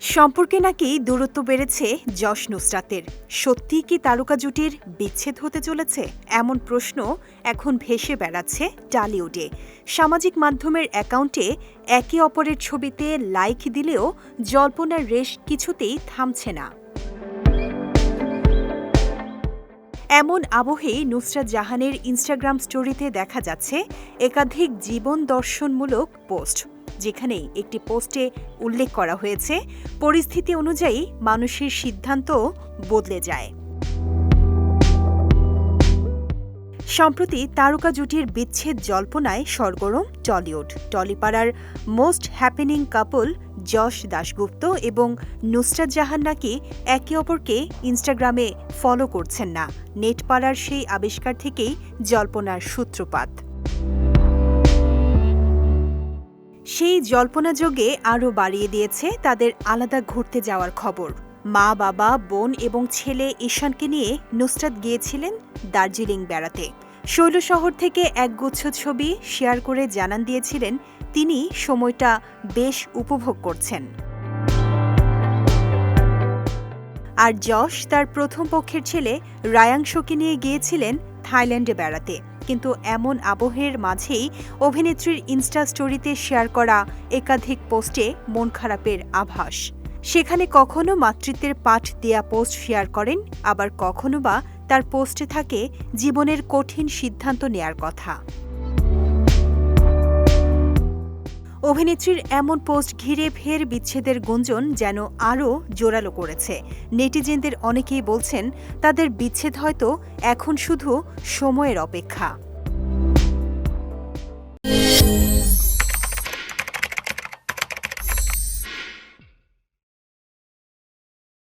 সম্পর্কে নাকি দূরত্ব বেড়েছে যশ নুসরাতের? সত্যি কি তারকা জুটির বিচ্ছেদ হতে চলেছে? এমন প্রশ্ন এখন ভেসে বেড়াচ্ছে টালিউডে। সামাজিক মাধ্যমের অ্যাকাউন্টে একে অপরের ছবিতে লাইক দিলেও জল্পনার রেশ কিছুতেই থামছে না। এমন আবহেই নুসরাত জাহানের ইনস্টাগ্রাম স্টোরিতে দেখা যাচ্ছে একাধিক জীবন দর্শনমূলক পোস্ট, যেখানে একটি পোস্টে উল্লেখ করা হয়েছে, পরিস্থিতি অনুযায়ী মানুষের সিদ্ধান্ত বদলে যায়। সম্প্রতি তারকা জুটির বিচ্ছেদ জল্পনায় সরগরম Tollywood. টলিপাড়ার most happening couple Yash Dasgupta এবং নুসরাত জাহান নাকি একে অপরকে ইনস্টাগ্রামে ফলো করছেন না। নেটপাড়ার সেই আবিষ্কার থেকেই জল্পনার সূত্রপাত। সেই জল্পনাযোগে আরও বাড়িয়ে দিয়েছে তাদের আলাদা ঘুরতে যাওয়ার খবর। মা, বাবা, বোন এবং ছেলে ঈশানকে নিয়ে নুসরাত গিয়েছিলেন দার্জিলিং বেড়াতে। শৈলশহর থেকে একগুচ্ছ ছবি শেয়ার করে জানান দিয়েছিলেন তিনি সময়টা বেশ উপভোগ করছেন। আর যশ, তার প্রথম পক্ষের ছেলে রায়াংশকে নিয়ে গিয়েছিলেন থাইল্যান্ডে বেড়াতে। কিন্তু এমন আবহের মাঝেই অভিনেত্রীর ইনস্টা স্টোরিতে শেয়ার করা একাধিক পোস্টে মন খারাপের আভাস। সেখানে কখনো মাতৃত্বের পাঠ দেয়া পোস্ট শেয়ার করেন, আবার কখনো বা তার পোস্টে থাকে জীবনের কঠিন সিদ্ধান্ত নেয়ার কথা। অভিনেত্রীর এমন পোস্ট ঘিরে ফের বিচ্ছেদের গুঞ্জন যেন আরও জোরালো করেছে। নেটিজেনদের অনেকেই বলছেন, তাদের বিচ্ছেদ হয়তো এখন শুধু সময়ের অপেক্ষা।